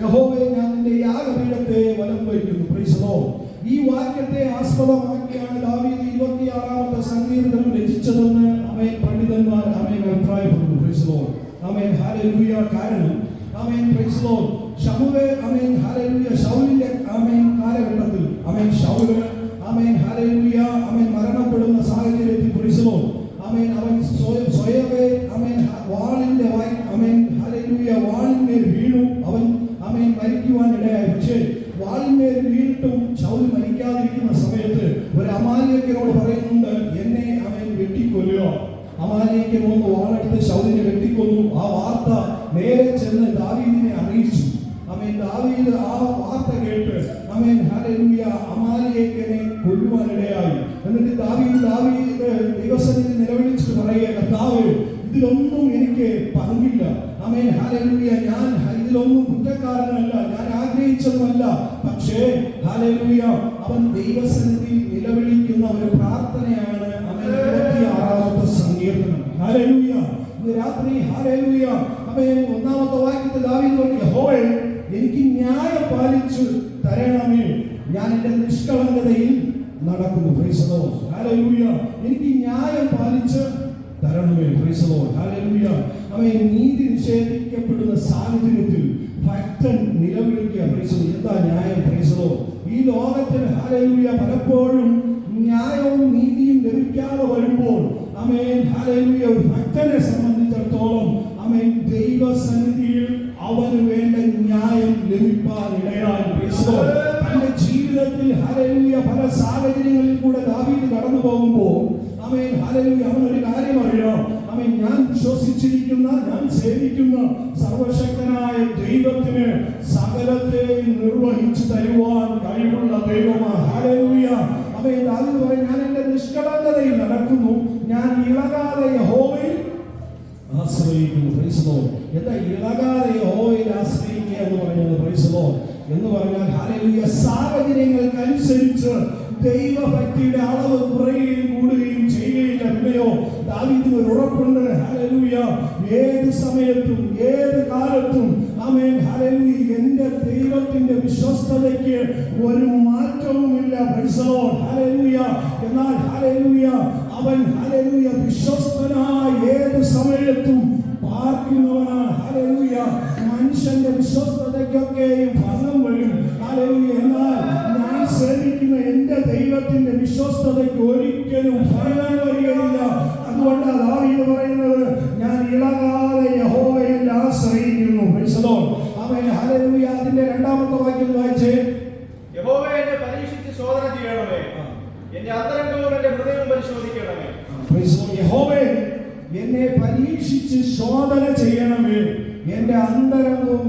യഹോവേ ഞാൻ നിന്റെ യാഗപീഠത്തെ വലം വയ്ക്കുന്നു. The ഈ വാക്യത്തെ ആസ്പദമാക്കിയാണ് ദാവീദ് ഇരുപത്തിയാറാമത്തെ സങ്കീർത്തനം രചിച്ചതെന്ന് അമേൻ പണ്ഡിതന്മാർ അമേൻ അഭിപ്രായപ്പെടുന്നു. Lord. അമേൻ ഹല്ലേലൂയ കാരണം അമേൻ പ്രൈസ് ലോർഡ് ശമുവേ അമേൻ ഹല്ലേലൂയ ശൗലിന്റെ അമേൻ കാലഘട്ടത്തിൽ. അമേൻ ഷൗൽ അമേൻ ഹല്ലേലൂയ അമേൻ മരണപ്പെടുന്ന സാഹചര്യത്തിൽ പ്രൈസ് ലോർഡ് അമേൻ അവൻ സ്വയം- സ്വയമേ അമേൻ ഹ- വാളിന്റെ വായി അമേൻ ഹല്ലേലൂയ വാളിന്മേൽ വീണു അവൻ അമേൻ മരിക്കുവാൻ ഇടയായി പക്ഷേ വാളിന്മേൽ വീണിട്ടും ശൗൽ മരിക്കാതിരിക്കുന്ന സമയത്ത് ഒരു അമാലിയക്കനോട് പറയുന്നുണ്ട് എന്നെ അവൻ വെട്ടിക്കൊല്ലുക അമാലിയക്കൻ വന്ന് വാളെടുത്ത് ശൗര്യനെ വെട്ടിക്കൊന്നു. ആ വാർത്ത നേരെ ചെന്ന് ദാവീദിനെ അറിയിച്ചു. അമേൻ ദാവീദ് ആ വാർത്ത കേട്ട് അമേൻ തരണമേ. ഞാൻ എന്റെ നിഷ്കളങ്കതയിൽ നടക്കുന്നു. Praise ഹാലൂയ. എനിക്ക് ന്യായം പാലിച്ച് തരണമേ. Praise ഹാലൂയ അവയെ. നീതി നിഷേധിക്കപ്പെടുന്ന സാഹചര്യത്തിൽ ഭക്തൻ നിലവിളിക്കുക. Praise എന്താ ന്യായം? Praise ഈ ലോകത്തിൽ ഹാലൂയ പലപ്പോഴും ന്യായവും നീതിയും ലഭിക്കാതെ വരുമ്പോൾ അമേൻ ഹാലൂയ ഒരു ഭക്തനെ സംബന്ധിച്ചിടത്തോളം അമേൻ ദൈവസന്നിധിയിൽ അവന് വേണ്ട ന്യായം ലഭിപ്പാൻ ഇടയായി. Lord. തന്റെ ജീവിതത്തിൽ ഹല്ലേലൂയ പല സാഹചര്യങ്ങളിൽ കൂടെ ദാവീദ് കടന്നു പോകുമ്പോൾ അമേൻ ഹല്ലേലൂയ അവനൊരു കാര്യം അറിയാം അമേൻ ഞാൻ വിശ്വസിച്ചിരിക്കുന്ന ഞാൻ സേവിക്കുന്ന സർവശക്തനായ ദൈവത്തിന് സകലത്തെയും നിർവഹിച്ചു തരുവാൻ കഴിവുള്ള ദൈവമാണ്. ഹല്ലേലൂയ. അമേൻ ദാവീദ് പറയും ഞാൻ എന്റെ നിഷ്കളങ്കതയിൽ നടക്കുന്നു. ഞാൻ ഇളകാതെ യഹോവയിൽ ആശ്രയിക്കുന്നു. The എന്താ ഇളകാതെ യഹോവയിൽ ആശ്രയിക്കുക എന്ന് പറയുന്നത്? Lord. എന്ന് പറഞ്ഞാൽ ഹല്ലേലൂയ സാഹചര്യങ്ങൾക്കനുസരിച്ച് ദൈവഭക്തിയുടെ അളവ് കുറയുകയും കൂടുകയും ചെയ്യുകയില്ല അല്ലയോ ഒരു ഉറപ്പുണ്ട് ഏത് സമയത്തും ഏത് കാലത്തും ആമേൻ ഹല്ലേലൂയ എന്റെ ദൈവത്തിന്റെ വിശ്വസ്തതയ്ക്ക് ഒരു മാറ്റവുമില്ല Lord. എന്നാൽ ഹല്ലേലൂയ അവൻ ഹല്ലേലൂയ വിശ്വസ്തനായ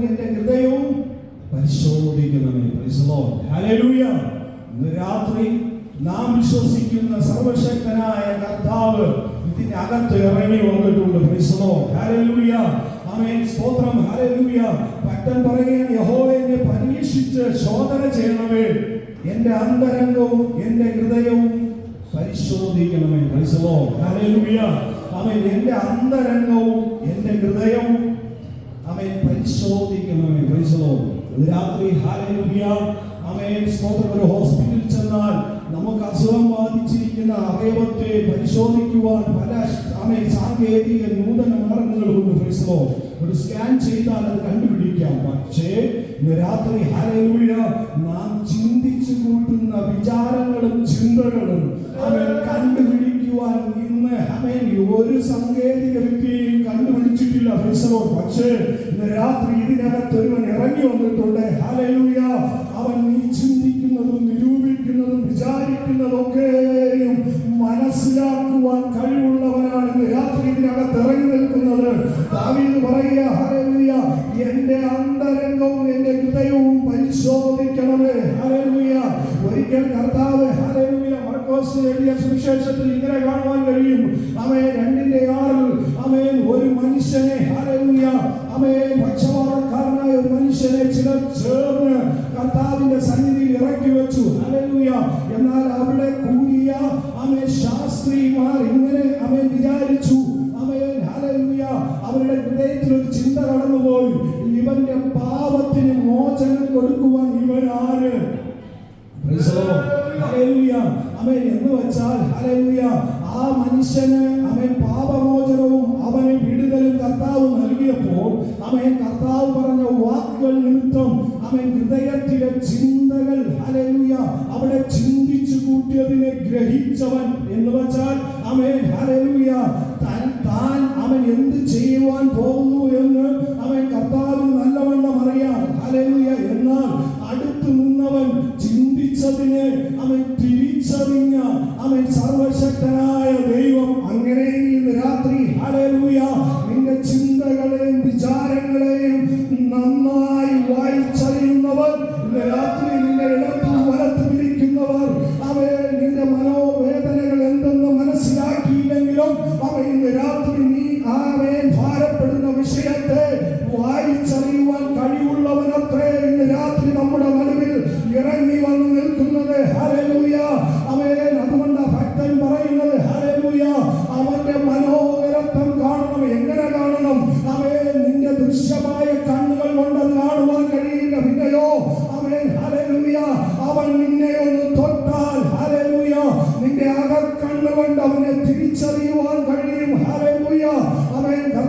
എന്റെ ഹൃദയവും പരിശോധിക്കണമേ രാത്രി നാം വിശ്വസിക്കുന്ന സർവശക്തനായ കർത്താവ് ഇതിനകത്ത് ഇറങ്ങി വന്നിട്ടുണ്ട്. സ്തോത്രം. ഭക്തൻ പറയുകയാണ് യഹോവേ എന്നെ പരീക്ഷിച്ച് ശോധന ചെയ്യണമേ. എന്റെ അന്തരംഗവും എന്റെ ഹൃദയവും പരിശോധിക്കണമേ. Hallelujah. അവൻ എന്റെ അന്തരംഗവും എന്റെ ഹൃദയവും. അവൻ പരിശോധിക്കണമേ Praise the Lord. ഇന്ന് രാത്രി ഒരു ഹോസ്പിറ്റലിൽ ചെന്നാൽ നമുക്ക് അസുഖം ബാധിച്ചിരിക്കുന്ന അവയവത്തെ പരിശോധിക്കുവാൻ പല അമേ സാങ്കേതിക നൂതന മാർഗങ്ങളുണ്ട് the ഒരു സ്കാൻ ചെയ്താൽ അത് കണ്ടുപിടിക്കാം. പക്ഷേ ഇന്ന് രാത്രി ഹാലേലുയ നാം ചിന്തിച്ചു കൂട്ടുന്ന വിചാരങ്ങളും ചിന്തകളും അവൻ കണ്ടുപിടിക്കുവാൻ ഇന്ന് അവൻ ഒരു സാങ്കേതിക വ്യക്തിയും കണ്ടുപിടിച്ചിട്ടില്ല Praise പക്ഷേ ഇന്ന് രാത്രി ഇതിനകത്ത് വന്നിട്ടുണ്ട് ഹാലേലൂയ അവൻ നീ ചിന്തിക്കുന്നതും നിരൂപിക്കുന്നതും വിചാരിക്കുന്നതൊക്കെയും മനസ്സിലാക്കുവാൻ കഴിവുള്ളവനാണ് ഇന്ന് രാത്രി ഇതിനകത്ത് ഇറങ്ങി നിൽക്കുന്നത്. ദാവീദ് പറയുക ഹല്ലേലൂയ എന്റെ അന്തരംഗവും എന്റെ ഹൃദയവും പരിശോധിക്കണമേ. ഹല്ലേലൂയ ഒരിക്കൽ കർത്താവ് ഹല്ലേലൂയ മർക്കോസ് എഴുതിയ സുവിശേഷത്തിൽ ഇങ്ങനെ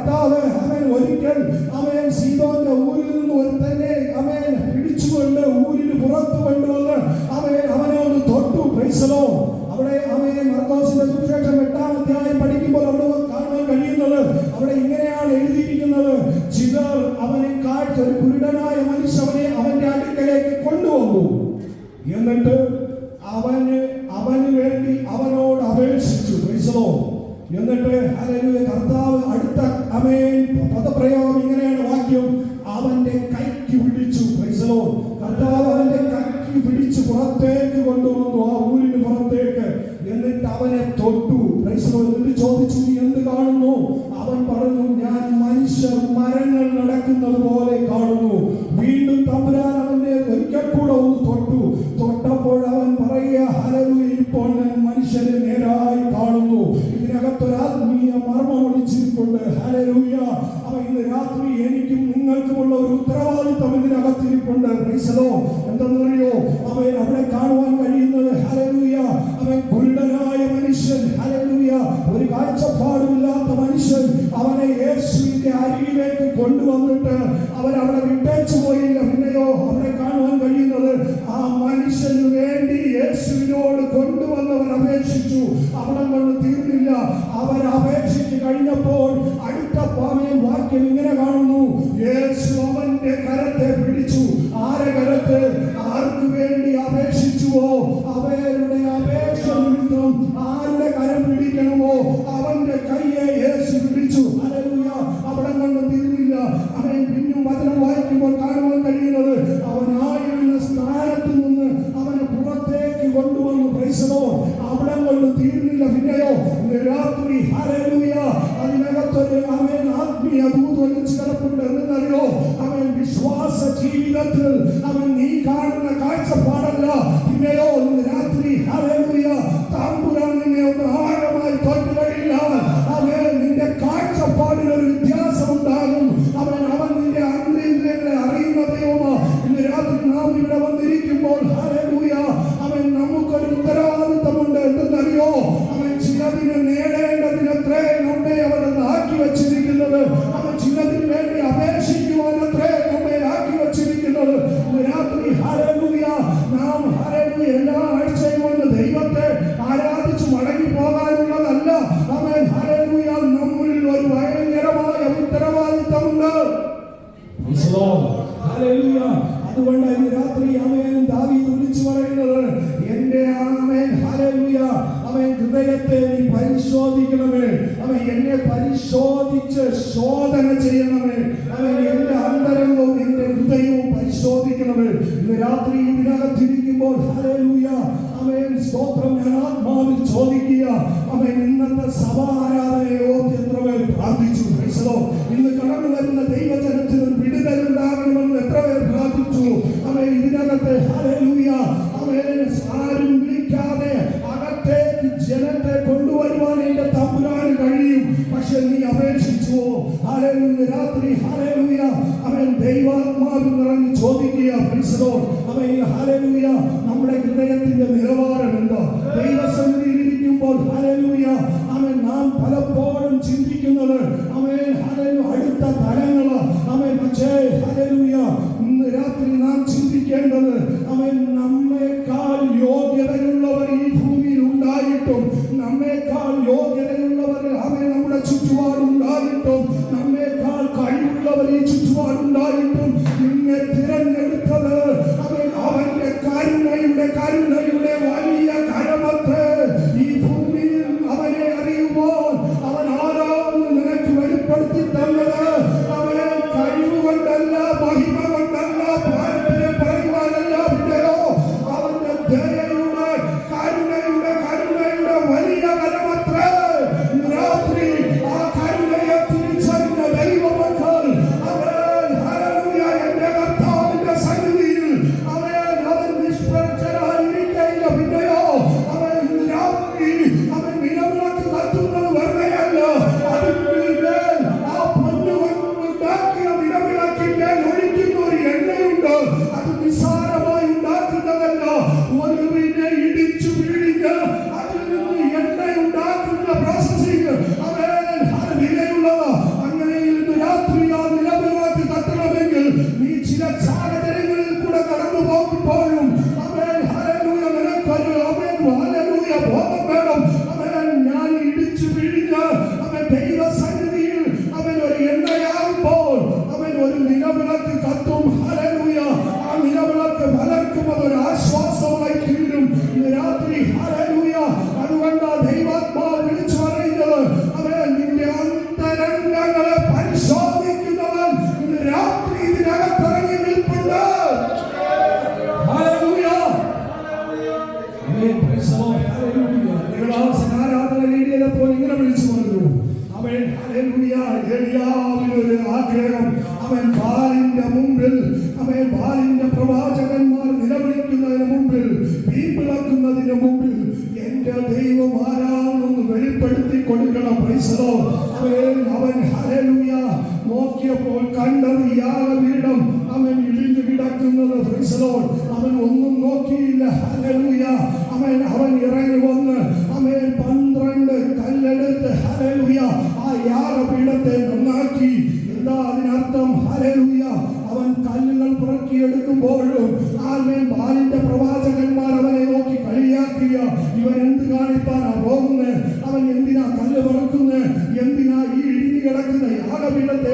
கர்த்தாவே കൊന്നിട്ട് അവരവിടെ വിട്ടേച്ചു പോയില്ല. പിന്നെയോ അവിടെ കാണുവാൻ കഴിയുന്നത് ആ മനുഷ്യന് വേണ്ടി യേശുവിനോട് കൊണ്ടുവന്നവർ അപേക്ഷിച്ചു. അവിടെ കൊണ്ട് തീർന്നില്ല. അവർ അപേക്ഷിച്ച് കഴിഞ്ഞപ്പോൾ തീർന്നില്ല പിന്നെയോ? രാത്രി ഹരലൂയ അതിനകത്തൊരു അവൻ ആത്മീയ ദൂതൊലിച്ച് കിടപ്പുണ്ട്. എന്നറിയോ അവൻ വിശ്വാസ ജീവിതത്തിൽ അവൻ നീ കാണുന്ന കാഴ്ചപ്പാടല്ല. പിന്നെയോ ആരാധനയോ എത്ര പ്രാർത്ഥിച്ചു? ക്രൈസ്തവോ ഇന്ന് കടന്നു വരുന്ന ദൈവജനത്തിന് ഒരു വിടുതലുണ്ടാകണമെന്ന് എത്ര പേർ പ്രാർത്ഥിച്ചു? അവൻ ഇതിനകം bom, aleluia, bom, കിടക്കുന്ന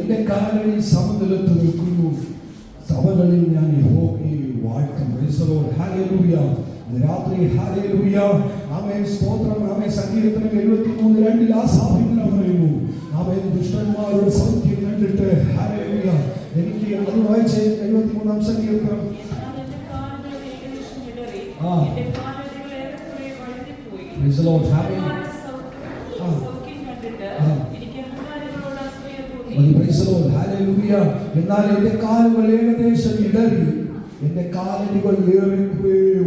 എന്റെ കാലടി സമതലത്ത് നിൽക്കുന്നു. സഭകളിൽ ഞാൻ യഹോവയെ വാഴ്ത്തും. Praise the Lord. Hallelujah. ഇന്ന് രാത്രി ഹാലേലൂയ ആമേൻ. സ്തോത്രം. ആമേൻ. സങ്കീർത്തനം എഴുപത്തിമൂന്ന് രണ്ടിൽ ആ സാഹിത്യം പറയുന്നു. ആമേൻ. ദുഷ്ടന്മാരുടെ സൗഖ്യം കണ്ടിട്ട്. ഹാലേലൂയ എനിക്ക് അത് വായിച്ച് എഴുപത്തിമൂന്നാം സംഗീതം. ആ. Praise എന്നാൽ എന്റെ കാലുകൾ ഏകദേശം ഇടറി എന്റെ കാലടികൾ ഏറെ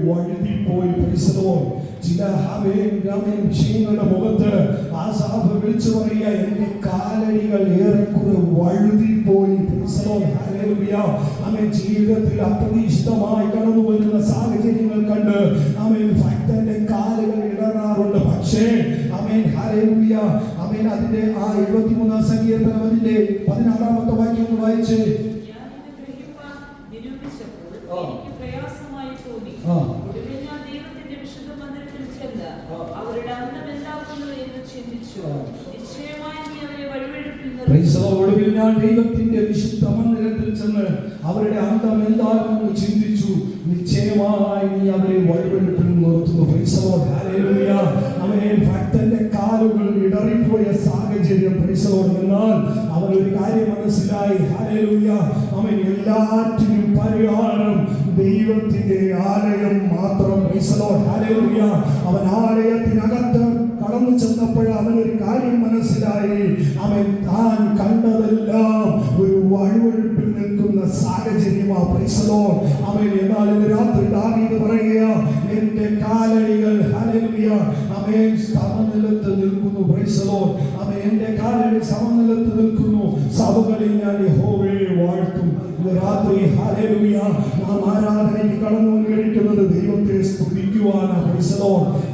വഴുതിപ്പോയി praise ചില ഹവേൻ ഗ്രാമീൺ വിഷയങ്ങളുടെ മുഖത്ത് ആ വിളിച്ചു പറയുക എന്റെ കാലടികൾ ഏറെക്കുറെ വഴുതിപ്പോയി. Hallelujah. ആമേൻ ജീവിതത്തിൽ അപ്രതീക്ഷിതമായി കടന്നു വരുന്ന സാഹചര്യങ്ങൾ കണ്ട് ആമേൻ ഭക്തന്റെ കാലുകൾ ഇടറാറുണ്ട് പക്ഷേ ആമേൻ. ഹല്ലേലൂയ. ആമേൻ. അതിന്റെ ആ 73 സങ്കീർത്തനം അതിന്റെ 16ാമത്തെ വാക്യം ഒന്ന് വായിച്ച്. ഒടുവിൽ ഞാൻ ദൈവത്തിന്റെ വിശുദ്ധ മന്ദിരത്തിൽ ചെന്ന്. അവരുടെ മനസ്സിലായി. ഹാലേലൂയ അവൻ എല്ലാറ്റിനും പരിഹാരം. ദൈവത്തിന്റെ ആലയം മാത്രം. Hallelujah. അവൻ ആലയത്തിനകത്ത് കടന്നു ചെന്നപ്പോൾ അവനൊരു കാര്യം മനസ്സിലായി. അവൻ താൻ കണ്ടതെല്ലാം ഒരു വഴുവഴുപ്പിൽ നിൽക്കുന്ന സാഹചര്യമാ. പ്രൈസലോ അവൻ എന്നാൽ രാത്രി ദാവീദ് പറയുക എന്റെ കാലടികൾ. ഹല്ലേലൂയ. അവൻ സമനിലത്ത് നിൽക്കുന്നു. പ്രൈസലോ അവൻ എന്റെ കാലടി സമനിലത്ത് നിൽക്കുന്നു. നാവുകളിൽ ഞാൻ യഹോവയെ വാഴ്ത്തും. രാത്രി ഹാലേലുയ നാം ആരാധനയിൽ കടന്നു വന്നിരിക്കുന്നത് ദൈവത്തെ സ്തുതിക്കുവാനാണ്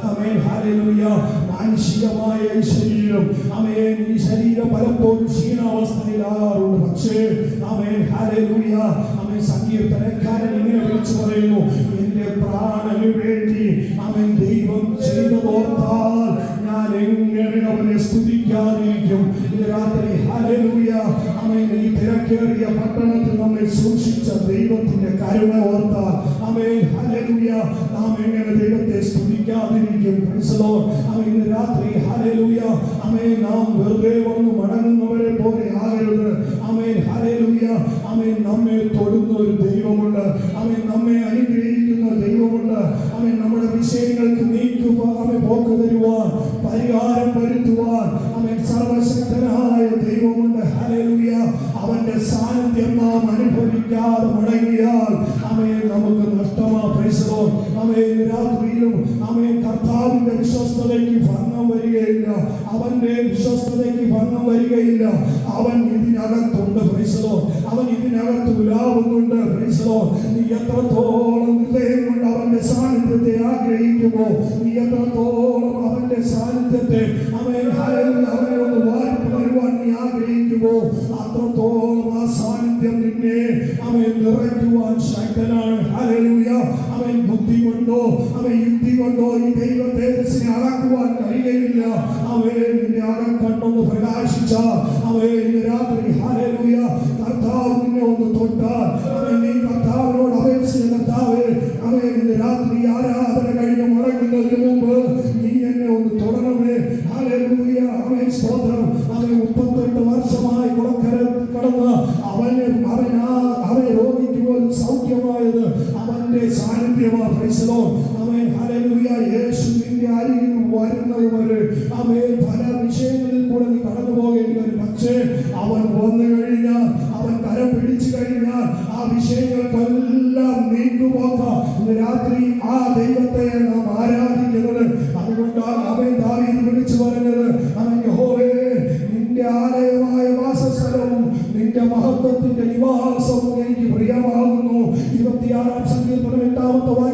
ആമേൻ ഹാലേലുയ മാനുഷികമായ ഈ ശരീരം. ആമേൻ ഈ ശരീരം പലപ്പോഴും ക്ഷീണാവസ്ഥയിലാകാറുണ്ട്. പക്ഷേ ആമേൻ ഹാലേലുയ ആമേൻ സങ്കീർത്തനക്കാരൻ ഇങ്ങനെ വിളിച്ചു പറയുന്നു എന്റെ പ്രാണന് വേണ്ടി അവൻ ദൈവം ചെയ്തതോർത്താൽ ഞാൻ എങ്ങനെ അവനെ സ്തുതിക്കാതിരിക്കും? രാത്രി ഹാലേലുയ അമേൻ ഈ തിരക്കേറിയ പട്ടണത്തിൽ നമ്മെ സൂക്ഷിച്ച ദൈവത്തിന്റെ കരുണ ഓർത്ത ആമേൻ ഹലലുയ നാം എങ്ങനെ ദൈവത്തെ സ്തുതിക്കാതിരിക്കും? മനസ്സിലോ ആമേൻ ഇന്ന് രാത്രി ഹലലുയ ആമേൻ നാം വെറുതെ വന്ന് മടങ്ങുന്നവരെ പോലെ ആകരുത്. ആമേൻ ഹലലുയ ആമേൻ നമ്മെ അവന്റെ വിശ്വസ്തതയ്ക്ക് ഭംഗം വരികയില്ല. അവൻ ഇതിനകത്തുണ്ട് പ്രൈസലോ അവൻ ഇതിനകത്ത് വിലാവുന്നുണ്ട് പ്രൈസലോ നീ എത്രത്തോളം ഹൃദയം കൊണ്ട് അവന്റെ സാന്നിധ്യത്തെ ആഗ്രഹിക്കുമോ? ആലയമായ വാസസ്ഥലവും നിന്റെ മഹത്വത്തിന്റെ നിവാസവും എനിക്ക് പ്രിയമാകുന്നു. ഇരുപത്തിയാറാം സംഗീതം എട്ടാമത്തെ വായ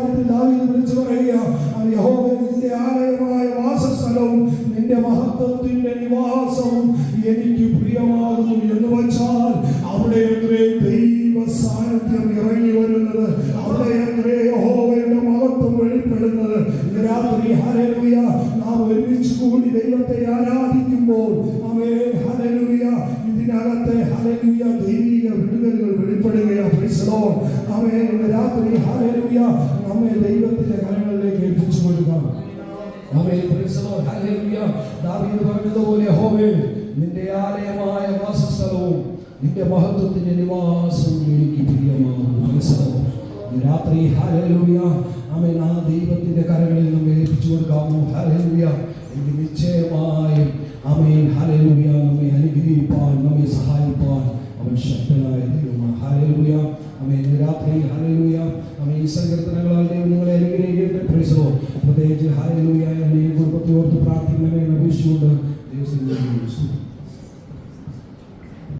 ദാവീദ് പറഞ്ഞതുപോലെ ഹോവേ നിന്റെ ആലയമായ വാസസ്ഥലവും നിന്റെ മഹത്വത്തിന്റെ നിവാസവും എനിക്ക് പ്രിയമാകും രാത്രി ഹാലൂയ ആമേൻ. ആ ദൈവത്തിന്റെ കരങ്ങളിൽ നമ്മെ ഏൽപ്പിച്ചു കൊടുക്കാമോ? ഹാലൂയ എനിക്ക് നിശ്ചയമായും ആമേൻ. ഹാലൂയ നമ്മെ അനുഗ്രഹിപ്പാൻ നമ്മെ സഹായിപ്പാൻ അവൻ ശക്തനായ ദൈവമാണ്. ഹാലൂയ ആമേൻ. രാത്രി ഹാലൂയ ആമേൻ. ഈ സങ്കീർത്തനങ്ങളാൽ ദൈവം നിങ്ങളെ അനുഗ്രഹിക്കട്ടെ. പ്രേസോ പ്രത്യേകിച്ച് ഹാലൂയായ ഓർത്ത് പ്രാർത്ഥിക്കണമെന്ന് അപേക്ഷിച്ചുകൊണ്ട് ദിവസം